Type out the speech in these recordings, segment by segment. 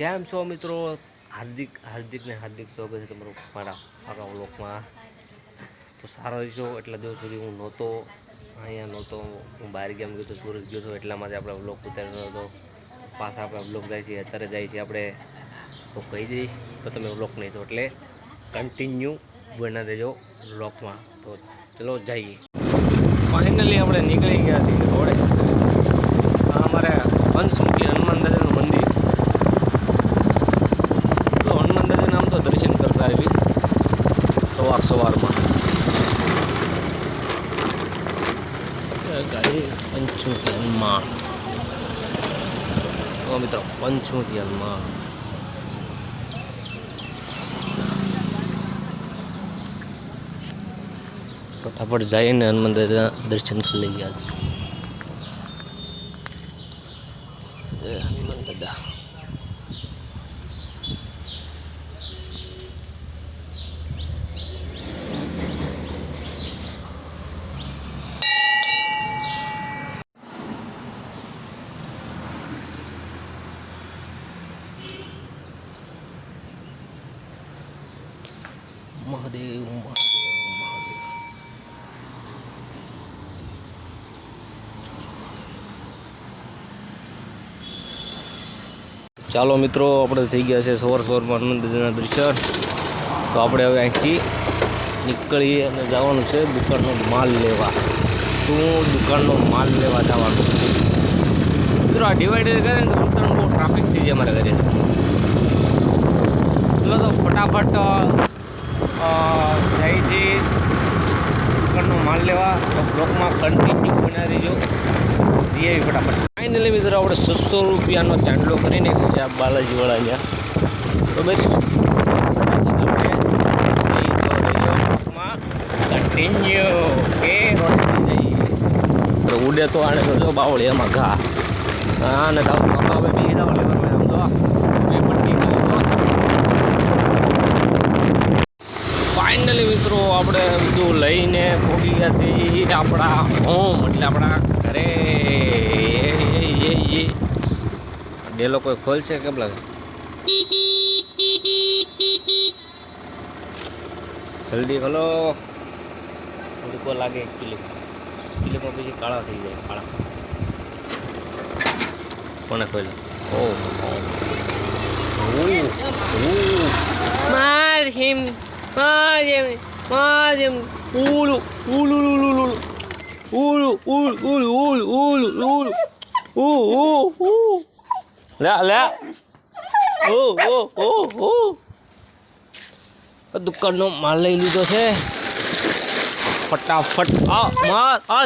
કેમ છો મિત્રો? હાર્દિક હાર્દિક ને હાર્દિક સ્વાગત છે તમારું મારા આખા વ્લોગમાં. તો સારો છો એટલા દિવસ સુધી હું નહોતો, અહીંયા નહોતો. હું બહાર ગેમ ગયો તો સુરત ગયો હતો એટલા માટે આપણે વ્લોગ ઉતાર્યો નહોતો પાછા આપણે વ્લોગ જાય છે, અત્યારે જાય છે આપણે. તો કહી દઈશ તો તમે વ્લોગ નહીં તો એટલે કન્ટિન્યુ બના દેજો વ્લોગમાં. તો ચલો જઈએ. ફાઇનલી આપણે નીકળી ગયા છીએ રોડે. અમારે પંચમુખી હનુમાન દાદાનું મંદિર તો હનુમાન દાદાના આમ તો દર્શન કરતા આવી સવાર સવારમાં. તો મિત્રો હનુમાન ફટાફટ જઈને હનુમાન દર્શન કરી લઈ ગયા છે હનુમાન દાદા મહાદેવ મહાદેવ. મહાદેવ ચાલો મિત્રો, આપણે થઈ ગયા છે સવાર સવારમાં હનુમાન દર્શન. તો આપણે હવે અહીંથી નીકળીએ અને જવાનું છે દુકાનનો માલ લેવા. શું દુકાનનો માલ લેવા જવાનું મિત્રો, આ ડિવાઈડર કરે ને તો ત્રણ બહુ ટ્રાફિક થઈ જાય અમારા ઘરે. એટલે તો ફટાફટ જાય છે દુકાનનો માલ લેવા. તો બ્લોકમાં કન્ટિન્યુ બનાવી દેજો જઈએ ફટાફટ. ફાઇનલી મિત્રો, આપણે છસો રૂપિયાનો ચાંદલો કરીને છે આ બાલાજીવાળા અહીંયા. તો બેસ કન્ટિન્યુ કે ઉડે તો આને તો જો બાવળી એમાં ઘા. હા ને તાવ હવે બીજી દવા લેવાનું આમ તો. તો ફાઇનલી મિત્રો આપણે બધું લઈને પહોંચી ગયા છીએ આપણા હોમ એટલે આપણા ઘરે. એ લોકો ખોલશે કેમ લાગે જલ્દી ખોલો. રૂપો લાગે ક્લિપ ક્લિપમાં પછી કાળા થઈ જાય, કાળા. કોને ખોલ્યો ઓ. માર હિમ માર હિમ. માર હિમ ulu, ulu, ulu, ulu, ulu, ulu, ulu, ulu, ulu, ulu, ઉ ઉ લે લે ઓ ઓ ઓ ઓ આ દુકાનનો માલ લઈ લીધો છે ફટાફટ આ માર આ.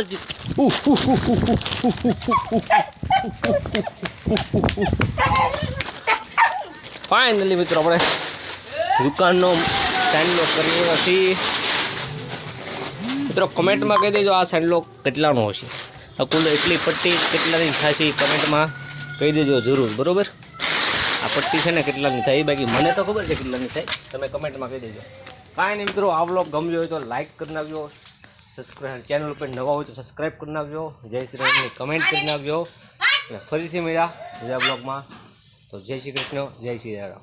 ફાઇનલી મિત્રો આપણે દુકાનનો સેન્ડલો કરી નથી મિત્રો કમેન્ટમાં કહી દેજો આ સેન્ડલો કેટલાનો હશે. આ કુલ એટલી પટ્ટી કેટલાની થશે કમેન્ટમાં કહી દેજો જરૂર, બરોબર? આ પટ્ટી છે ને કેટલાની થાય બાકી મને તો ખબર છે કેટલાની થાય. તમે કમેન્ટમાં કહી દેજો. કાંઈ નહીં મિત્રો, આ વ્લોગ ગમ્યો હોય તો લાઈક કરી નાખજો. સબસ્ક્રાઈબ ચેનલ ઉપર નવા હોય તો સબસ્ક્રાઈબ કરી નાખજો. જય શ્રી કૃષ્ણ કમેન્ટ કરી નાખજો. અને ફરીથી મળ્યા બીજા બ્લોગમાં તો જય શ્રી કૃષ્ણ, જય શ્રી રામ.